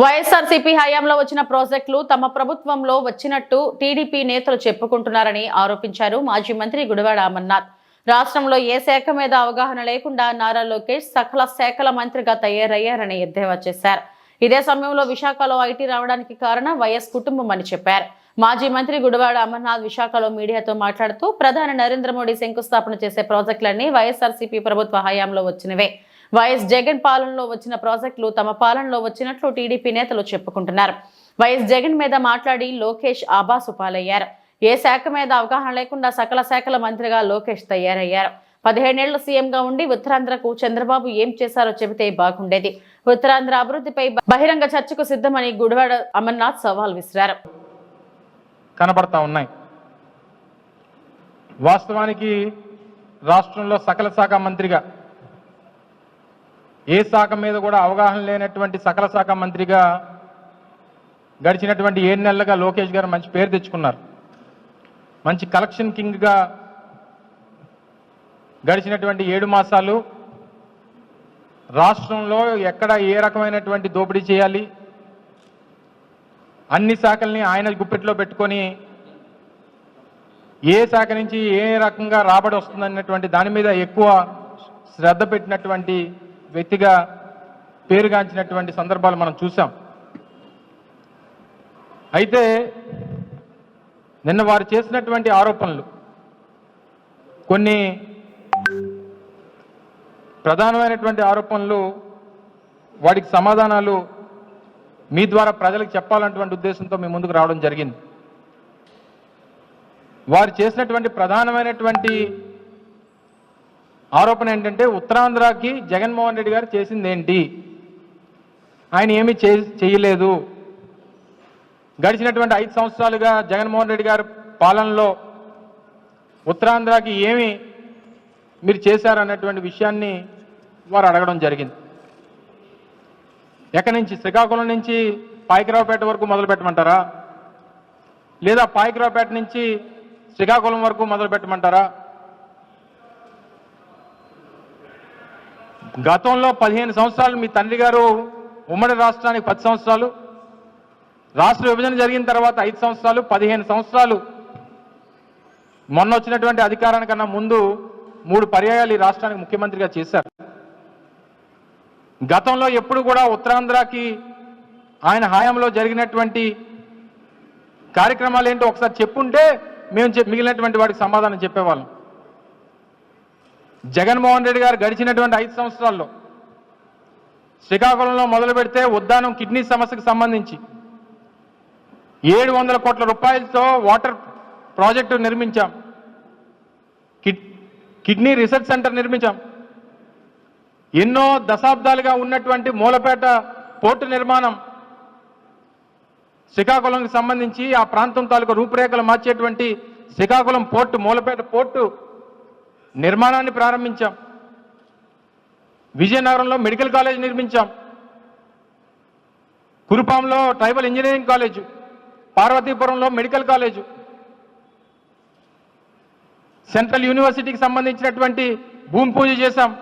వైఎస్ఆర్సీపీ హయాంలో వచ్చిన ప్రాజెక్టులు తమ ప్రభుత్వంలో వచ్చినట్టు టీడీపీ నేతలు చెప్పుకుంటున్నారని ఆరోపించారు మాజీ మంత్రి గుడివాడ అమర్నాథ్. రాష్ట్రంలో ఏ శాఖ మీద అవగాహన లేకుండా నారా లోకేష్ సకల శాఖల మంత్రిగా తయారయ్యారని ఎద్దేవా చేశారు. ఇదే సమయంలో విశాఖలో ఐటీ రావడానికి కారణం వైఎస్ కుటుంబం అని చెప్పారు. మాజీ మంత్రి గుడివాడ అమర్నాథ్ విశాఖలో మీడియాతో మాట్లాడుతూ ప్రధాని నరేంద్ర మోడీ శంకుస్థాపన చేసే ప్రాజెక్టులన్నీ వైఎస్ఆర్సీపీ ప్రభుత్వ హయాంలో వచ్చినవే. వైఎస్ జగన్ పాలనలో వచ్చిన ప్రాజెక్టులు తమ పాలనలో వచ్చినట్లు టీడీపీ నేతలు చెప్పుకుంటున్నారు. వైఎస్ జగన్ మీద మాట్లాడి లోకేష్ ఆబాసు పాలయ్యారు ఏ శాఖ మీద అవగాహన లేకుండా సకల శాఖల మంత్రిగా లోకేష్ తయారయ్యారు. పదిహేనేళ్ళు సీఎంగా ఉండి ఉత్తరాంధ్రకు చంద్రబాబు ఏం చేశారో చెబితే బాగుండేది. ఉత్తరాంధ్ర అభివృద్ధిపై బహిరంగ చర్చకు సిద్ధమని గుడివాడ అమర్నాథ్ సవాల్ విసిరారు. కనబడతా ఉన్నాయి. వాస్తవానికి రాష్ట్రంలో సకల శాఖ మంత్రిగా ఏ శాఖ మీద కూడా అవగాహన లేనటువంటి సకల శాఖ మంత్రిగా గడిచినటువంటి ఏడు నెలలుగా లోకేష్ గారు మంచి పేరు తెచ్చుకున్నారు. మంచి కలెక్షన్ కింగ్గా గడిచినటువంటి ఏడు మాసాలు రాష్ట్రంలో ఎక్కడ ఏ రకమైనటువంటి దోపిడీ చేయాలి? అన్ని శాఖల్ని ఆయన గుప్పెట్లో పెట్టుకొని ఏ శాఖ నుంచి ఏ రకంగా రాబడి వస్తుందన్నటువంటి దాని మీద ఎక్కువ శ్రద్ధ పెట్టినటువంటి వ్యక్తిగా పేరుగాంచినటువంటి సందర్భాలు మనం చూసాం అయితే నిన్న వారు చేసినటువంటి ఆరోపణలు కొన్ని ప్రధానమైనటువంటి ఆరోపణలు వాటికి సమాధానాలు మీ ద్వారా ప్రజలకు చెప్పాలన్నటువంటి ఉద్దేశంతో మీ ముందుకు రావడం జరిగింది. వారు చేసినటువంటి ప్రధానమైనటువంటి ఆరోపణ ఏంటంటే ఉత్తరాంధ్రకి జగన్మోహన్ రెడ్డి గారు చేసింది ఏంటి ఆయన ఏమీ చే చేయలేదు. గడిచినటువంటి ఐదు సంవత్సరాలుగా జగన్మోహన్ రెడ్డి గారి పాలనలో ఉత్తరాంధ్రకి ఏమి మీరు చేశారన్నటువంటి విషయాన్ని వారు అడగడం జరిగింది. ఎక్కడి నుంచి? శ్రీకాకుళం నుంచి పాయకరావుపేట వరకు మొదలు పెట్టమంటారా? లేదా పాయకరావుపేట నుంచి శ్రీకాకుళం వరకు మొదలు పెట్టమంటారా? గతంలో పదిహేను సంవత్సరాలు మీ తండ్రి గారు ఉమ్మడి రాష్ట్రానికి పది సంవత్సరాలు రాష్ట్ర విభజన జరిగిన తర్వాత ఐదు సంవత్సరాలు పదిహేను సంవత్సరాలు. మొన్న వచ్చినటువంటి అధికారానికన్నా ముందు మూడు పర్యాయాలు ఈ రాష్ట్రానికి ముఖ్యమంత్రిగా చేశారు. గతంలో ఎప్పుడు కూడా ఉత్తరాంధ్రకి ఆయన హయాంలో జరిగినటువంటి కార్యక్రమాలు ఏంటో ఒకసారి చెప్పుంటే మేము చెప్- మిగిలినటువంటి వాడికి సమాధానం చెప్పేవాళ్ళం. జగన్మోహన్ రెడ్డి గారు గడిచినటువంటి ఐదు సంవత్సరాల్లో శ్రీకాకుళంలో మొదలు పెడితే ఉద్దానం కిడ్నీ సమస్యకు సంబంధించి ఏడు వందల కోట్ల రూపాయలతో వాటర్ ప్రాజెక్టు నిర్మించాం. కిడ్ కిడ్నీ రీసెర్చ్ సెంటర్ నిర్మించాం. ఎన్నో దశాబ్దాలుగా ఉన్నటువంటి మూలపేట పోర్టు నిర్మాణం శ్రీకాకుళంకి సంబంధించి ఆ ప్రాంతం తాలూకు రూపురేఖలు మార్చేటువంటి శ్రీకాకుళం పోర్టు మూలపేట పోర్టు నిర్మాణాన్ని ప్రారంభించాం. విజయనగరంలో మెడికల్ కాలేజ్ నిర్మించాం. కురుపాంలో ట్రైబల్ ఇంజనీరింగ్ కాలేజు పార్వతీపురంలో మెడికల్ కాలేజు సెంట్రల్ యూనివర్సిటీకి సంబంధించినటువంటి భూమి పూజ చేశాం.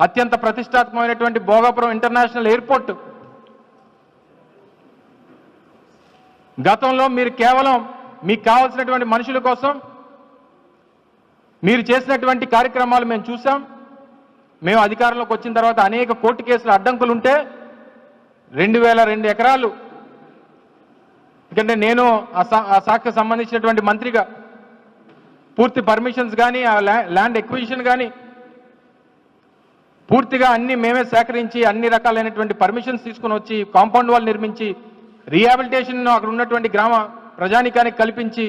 అత్యంత ప్రతిష్టాత్మకమైనటువంటి భోగాపురం ఇంటర్నేషనల్ ఎయిర్పోర్ట్. గతంలో మీరు కేవలం మీకు కావాల్సినటువంటి మనుషుల కోసం మీరు చేసినటువంటి కార్యక్రమాలు మేము చూసాం మేము అధికారంలోకి వచ్చిన తర్వాత అనేక కోర్టు కేసులు అడ్డంకులు ఉంటే రెండు వేల రెండు ఎకరాలు. ఎందుకంటే నేను ఆ ఆ శాఖకు సంబంధించినటువంటి మంత్రిగా పూర్తి పర్మిషన్స్ కానీ ఆ ల్యాండ్ ఎక్విజిషన్ కానీ పూర్తిగా అన్ని మేమే సేకరించి అన్ని రకాలైనటువంటి పర్మిషన్స్ తీసుకుని వచ్చి కాంపౌండ్ వాల్ నిర్మించి రీహాబిలిటేషన్ అక్కడ ఉన్నటువంటి గ్రామ ప్రజానికానికి కల్పించి